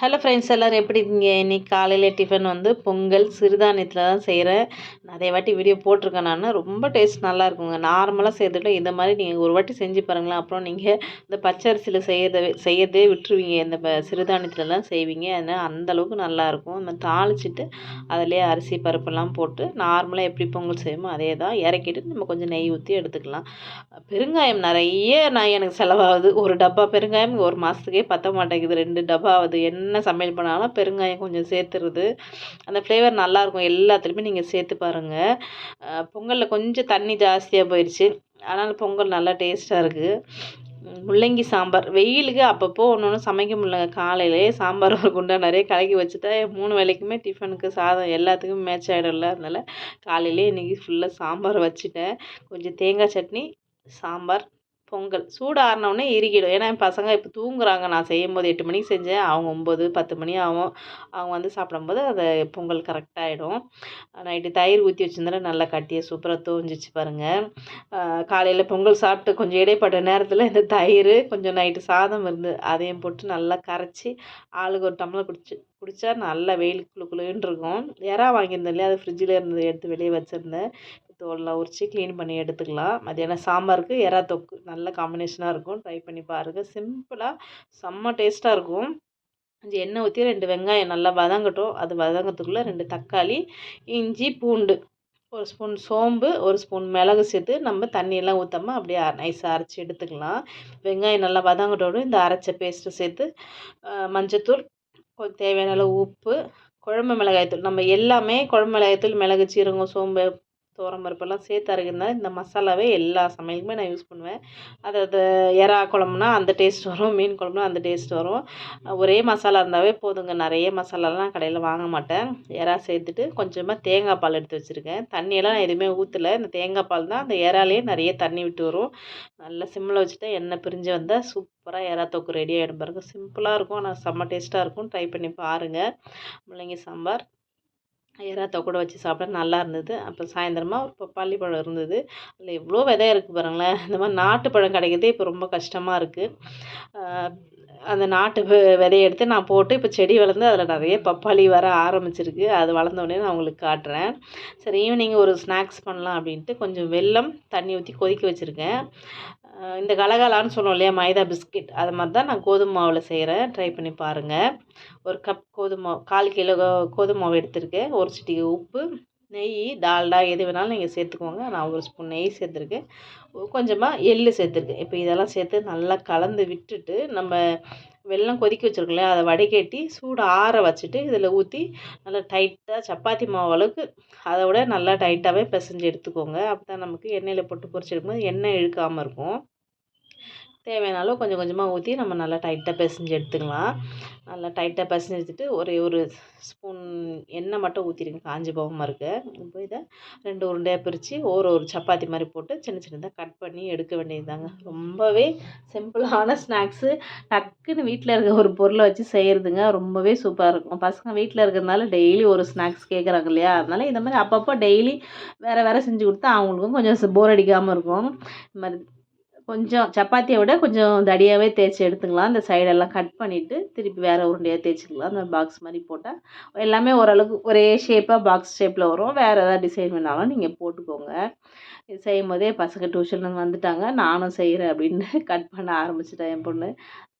Hello friends எல்லோரும் எப்படி இருக்கீங்க? இன்றைக்கி காலையில் டிஃபன் வந்து பொங்கல் சிறுதானியத்தில் தான் செய்கிறேன் நிறைய வாட்டி வீடியோ போட்டிருக்கேன் நான். ரொம்ப டேஸ்ட் நல்லா இருக்குங்க. நார்மலாக செய்கிறதுல இந்த மாதிரி நீங்கள் ஒரு வாட்டி செஞ்சு பாருங்களேன். அப்புறம் நீங்கள் இந்த பச்சரிசியில் செய்யறதே செய்யறதே விட்டுருவீங்க. இந்த ப சிறுதானியத்துலலாம் செய்வீங்க. அதனால் அந்தளவுக்கு நல்லாயிருக்கும் நம்ம தாளிச்சிட்டு அதிலே அரிசி பருப்பெல்லாம் போட்டு நார்மலாக எப்படி பொங்கல் செய்வோமோ அதே தான் இறக்கிட்டு நம்ம கொஞ்சம் நெய் ஊற்றி எடுத்துக்கலாம். பெருங்காயம் நிறைய நான் எனக்கு செலவாகுது. ஒரு டப்பா பெருங்காயம் ஒரு மாதத்துக்கே பற்ற மாட்டேங்குது. ரெண்டு டப்பா ஆகுது. என்ன என்ன சமையல் பண்ணாலும் பெருங்காயம் கொஞ்சம் சேர்த்துறது. அந்த ஃப்ளேவர் நல்லாயிருக்கும் எல்லாத்துலேயுமே நீங்கள் சேர்த்து பாருங்கள் பொங்கலில் கொஞ்சம் தண்ணி ஜாஸ்தியாக போயிடுச்சு ஆனால் பொங்கல் நல்லா டேஸ்ட்டாக இருக்குது முள்ளங்கி சாம்பார். வெயிலுக்கு அப்பப்போ ஒன்று ஒன்று சமைக்க முடியல காலையிலே சாம்பார் ஒரு குண்டா நிறைய கலக்கி வச்சுட்டா மூணு வேலைக்குமே டிஃபனுக்கு சாதம் எல்லாத்துக்கும் மேட்ச் ஆகிடும்ல அதனால் காலையிலே இன்றைக்கி ஃபுல்லாக சாம்பார் வச்சுட்டேன். கொஞ்சம் தேங்காய் சட்னி சாம்பார் பொங்கல். சூடு ஆறினோடனே இறுகிடும். ஏன்னா என் பசங்க இப்போ தூங்குறாங்க. நான் செய்யும் போது எட்டு மணிக்கு செஞ்சேன். அவங்க ஒம்பது பத்து மணி ஆகும். அவங்க வந்து சாப்பிடும்போது அதை பொங்கல் கரெக்டாகிடும் நைட்டு தயிர் ஊற்றி வச்சுருந்தேன். நல்லா கட்டியை சூப்பராக தோஞ்சிச்சு பாருங்கள் காலையில் பொங்கல் சாப்பிட்டு கொஞ்சம் இடைப்பட்ட நேரத்தில் இந்த தயிர் கொஞ்சம் நைட்டு சாதம் இருந்து அதையும் போட்டு நல்லா கரைச்சி ஆளுக்கு ஒரு டம்ளர் குடிச்சு குடித்தா நல்லா வெயில் குளு குளுன்னு இருக்கும். இறா வாங்கியிருந்தேன் இல்லையா? அது ஃப்ரிட்ஜில் இருந்து எடுத்து வெளியே வச்சுருந்தேன். தோலெலாம் உரித்து க்ளீன் பண்ணி எடுத்துக்கலாம். மதியானம் சாம்பாருக்கு எறா தொக்கு. நல்ல காம்பினேஷனாக இருக்கும். ட்ரை பண்ணி பாருங்கள் சிம்பிளாக செம்ம டேஸ்ட்டாக இருக்கும். கொஞ்சம் எண்ணெய் ஊற்றி ரெண்டு வெங்காயம் நல்லா வதங்கட்டும். அது வதங்கத்துக்குள்ளே ரெண்டு தக்காளி இஞ்சி பூண்டு. ஒரு ஸ்பூன் சோம்பு ஒரு ஸ்பூன் மிளகு சேர்த்து நம்ம தண்ணியெல்லாம் ஊற்றாமல் அப்படியே நைஸாக அரைச்சி எடுத்துக்கலாம். வெங்காயம் நல்லா வதங்கட்டோடு இந்த அரைச்ச பேஸ்ட்டு சேர்த்து மஞ்சத்தூள் தேவையான அளவு உப்பு குழம்பு மிளகாய்த்தூள். நம்ம எல்லாமே குழம்பு மிளகாய்த்தூள் மிளகு சீரகம் சோம்பு துவரம் பருப்பெல்லாம் சேர்த்து அரைக்கிறதுனால இந்த மசாலாவே எல்லா சமையலுக்குமே நான் யூஸ் பண்ணுவேன். அதாவது எறா குழம்புனா அந்த டேஸ்ட் வரும் மீன் குழம்புனா அந்த டேஸ்ட் வரும். ஒரே மசாலா இருந்தாவே போதுங்க. நிறைய மசாலாலாம் கடையில் வாங்க மாட்டேன். எறா சேர்த்துட்டு கொஞ்சமாக தேங்காய் பால் எடுத்து வச்சுருக்கேன். தண்ணியெல்லாம் நான் எதுவுமே ஊற்றலை இந்த தேங்காய் பால் தான். அந்த எறாலேயே நிறைய தண்ணி விட்டு வரும். நல்லா சிம்மில் வச்சுட்டு எண்ணெய் பிரிஞ்சு வந்தால் சூப்பராக எறா தொக்கு ரெடி ஆகிடும் பாருங்கள் சிம்பிளாக இருக்கும். ஆனால் செம்ம டேஸ்ட்டாக இருக்கும். ட்ரை பண்ணி பாருங்கள் முள்ளங்கி சாம்பார். எறாத்த கூட வச்சு சாப்பிட நல்லா இருந்தது. அப்புறம் சாயந்தரமாக ஒரு பப்பாளி பழம் இருந்தது. அதில் எவ்வளோ விதை இருக்குது பாருங்களேன். இந்த மாதிரி நாட்டு பழம் கிடைக்கிறதே இப்போ ரொம்ப கஷ்டமாக இருக்குது அந்த நாட்டு விதைய எடுத்து நான் போட்டு இப்போ செடி வளர்ந்து அதில் நிறைய பப்பாளி வர ஆரம்பிச்சிருக்கு. அது வளர்ந்தோடனே நான் உங்களுக்கு காட்டுறேன். சரி ஈவினிங் ஒரு ஸ்நாக்ஸ் பண்ணலாம் அப்படின்ட்டு கொஞ்சம் வெல்லம் தண்ணி ஊற்றி கொதிக்க வச்சுருக்கேன். இந்த கலகலான்னு சொன்னோம் இல்லையா மைதா பிஸ்கெட். அது மாதிரி தான் நான் கோதுமை மாவில் செய்கிறேன் ட்ரை பண்ணி பாருங்கள் ஒரு கப் கோதுமை கால் கிலோ கோதுமை மாவு எடுத்திருக்கேன். ஒரு சிட்டிக்கு உப்பு நெய் டால்டா எது வேணாலும் நீங்கள் சேர்த்துக்கோங்க. நான் ஒரு ஸ்பூன் நெய் சேர்த்துருக்கேன். கொஞ்சமாக எள் சேர்த்துருக்கேன். இப்போ இதெல்லாம் சேர்த்து நல்லா கலந்து விட்டுட்டு நம்ம வெல்லம் கொதிக்க வச்சுருக்கல அதை வடிகட்டி சூடு ஆற வச்சுட்டு இதில் ஊற்றி நல்லா டைட்டாக சப்பாத்தி மாவு அளவுக்கு அதை விட நல்லா டைட்டாகவே பிசைஞ்சு எடுத்துக்கோங்க. அப்போ தான் நமக்கு எண்ணெயில் போட்டு பொரிச்செடுக்கும்போது எண்ணெய் இழுக்காமல் இருக்கும். தேவையான அளவு கொஞ்சம் கொஞ்சமாக ஊற்றி நம்ம நல்லா டைட்டாக பிசைஞ்சு எடுத்துக்கலாம். நல்லா டைட்டாக பிசைஞ்சு எடுத்துகிட்டு ஒரே ஒரு ஸ்பூன் எண்ணெய் மட்டும் ஊற்றிருங்க காஞ்சி போகாமல் இருக்க. இப்போ இதை ரெண்டு உருண்டையாக பிரித்து ஒரு ஒரு சப்பாத்தி மாதிரி போட்டு சின்ன சின்னதாக கட் பண்ணி எடுக்க வேண்டியதுதாங்க. ரொம்பவே சிம்பிளான ஸ்நாக்ஸு டக்குன்னு வீட்டில் இருக்க ஒரு பொருளை வச்சு செய்கிறதுங்க ரொம்பவே சூப்பராக இருக்கும். பசங்க வீட்டில் இருக்கிறதுனால டெய்லி ஒரு ஸ்நாக்ஸ் கேட்குறாங்க இல்லையா? அதனால் இந்த மாதிரி அப்பப்போ டெய்லி வேறு வேறு செஞ்சு கொடுத்தா அவங்களுக்கும் கொஞ்சம் போர் அடிக்காமல் இருக்கும். இந்த மாதிரி கொஞ்சம் சப்பாத்தியை விட கொஞ்சம் தடியாகவே தேய்ச்சி எடுத்துக்கலாம். அந்த சைடெல்லாம் கட் பண்ணிவிட்டு திருப்பி வேறு உருண்டையாக தேய்ச்சிக்கலாம். அந்த பாக்ஸ் மாதிரி போட்டால் எல்லாமே ஓரளவுக்கு ஒரே ஷேப்பாக பாக்ஸ் ஷேப்பில் வரும். வேறு எதாவது டிசைன் வேணாலும் நீங்கள் போட்டுக்கோங்க. இது செய்யும் போதே பசங்க டியூஷன் வந்துட்டாங்க. நானும் செய்கிறேன் அப்படின்னு கட் பண்ண ஆரம்பிச்சிட்டேன் என் பொண்ணு.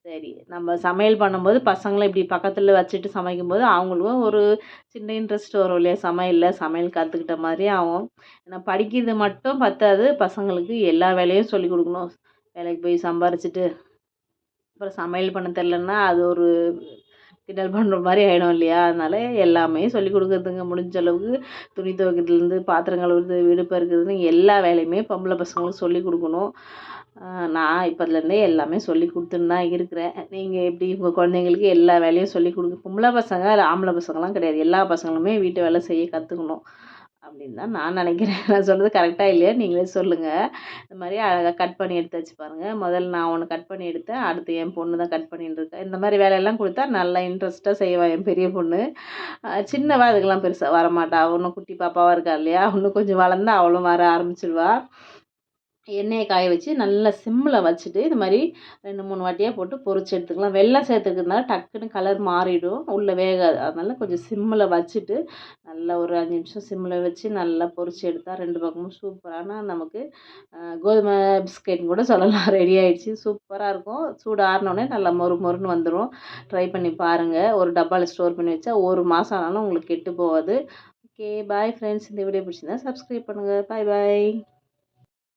சரி நம்ம சமையல் பண்ணும்போது பசங்களை இப்படி பக்கத்தில் வச்சுட்டு சமைக்கும்போது அவங்களுக்கும் ஒரு சின்ன இன்ட்ரெஸ்ட் வரும் இல்லையா? சமையலில் சமையல் கற்றுக்கிட்ட மாதிரி ஆகும். ஏன்னா படிக்கிறது மட்டும் பத்தாது. பசங்களுக்கு எல்லா வேலையும் சொல்லிக் கொடுக்கணும். வேலைக்கு போய் சம்பாரிச்சிட்டு. அப்புறம் சமையல் பண்ண தெரிலன்னா அது ஒரு கிண்டல் பண்ணுற மாதிரி ஆகிடும் இல்லையா? அதனால் எல்லாமே சொல்லிக் கொடுக்குறதுங்க. முடிஞ்ச அளவுக்கு துணி துவைக்கிறதுலேருந்து பாத்திரம் கழுவுறது வீடு பெருக்கிறதுன்னு எல்லா வேலையுமே பொம்பளை பசங்களுக்கு சொல்லிக் கொடுக்கணும். நான் இப்போதுலேருந்தே எல்லாமே சொல்லி கொடுத்துன்னு தான் இருக்கிறேன். நீங்கள் எப்படி உங்கள் குழந்தைங்களுக்கு எல்லா வேலையும் சொல்லி கொடுங்க பொம்பளை பசங்க ஆம்பளை பசங்களாம் கிடையாது. எல்லா பசங்களுமே வீட்டு வேலை செய்ய கற்றுக்கணும் அப்படின்னு தான் நான் நினைக்கிறேன். நான் சொல்கிறது கரெக்டாக இல்லையா நீங்களே சொல்லுங்கள் இந்த மாதிரி அழகாக கட் பண்ணி எடுத்து வச்சு பாருங்கள் முதல்ல நான் ஒன்று கட் பண்ணி எடுத்தேன். அடுத்து என் பொண்ணு தான் கட் பண்ணிட்டு இருக்கேன் இந்த மாதிரி வேலையெல்லாம் கொடுத்தா நல்லா இன்ட்ரெஸ்ட்டாக செய்வாள் என் பெரிய பொண்ணு. சின்னவா அதுக்கெல்லாம் பெருசாக வரமாட்டா. ஒன்றும் குட்டி பாப்பாவாக இருக்கா இல்லையா? இன்னும் கொஞ்சம் வளர்ந்தா அவளும் வர ஆரம்பிச்சிடுவா எண்ணெயை காய வச்சு நல்லா சிம்மில் வச்சுட்டு இது மாதிரி ரெண்டு மூணு வாட்டியாக போட்டு பொறிச்சு எடுத்துக்கலாம். வெள்ளம் சேர்த்துக்கிறதுனால டக்குன்னு கலர் மாறிடும். உள்ளே வேகாது. அதனால் கொஞ்சம் சிம்மில் வச்சுட்டு நல்லா ஒரு அஞ்சு நிமிஷம் சிம்மில் வச்சு நல்லா பொரிச்சு எடுத்தால் ரெண்டு பக்கமும் சூப்பரான நமக்கு கோதுமை பிஸ்கெட்னு கூட சொல்லலாம். ரெடி ஆகிடுச்சி சூப்பராக இருக்கும். சூடு ஆறினோடனே நல்லா மொறு மொறுன்னு வந்துடும் ட்ரை பண்ணி பாருங்கள் ஒரு டப்பாவில் ஸ்டோர் பண்ணி வச்சா ஒரு மாதம் ஆனாலும் உங்களுக்கு கெட்டு போகாது. ஓகே பாய் ஃப்ரெண்ட்ஸ் இந்த வீடியோ பிடிச்சிருந்தா சப்ஸ்கிரைப் பண்ணுங்கள் பாய் பாய்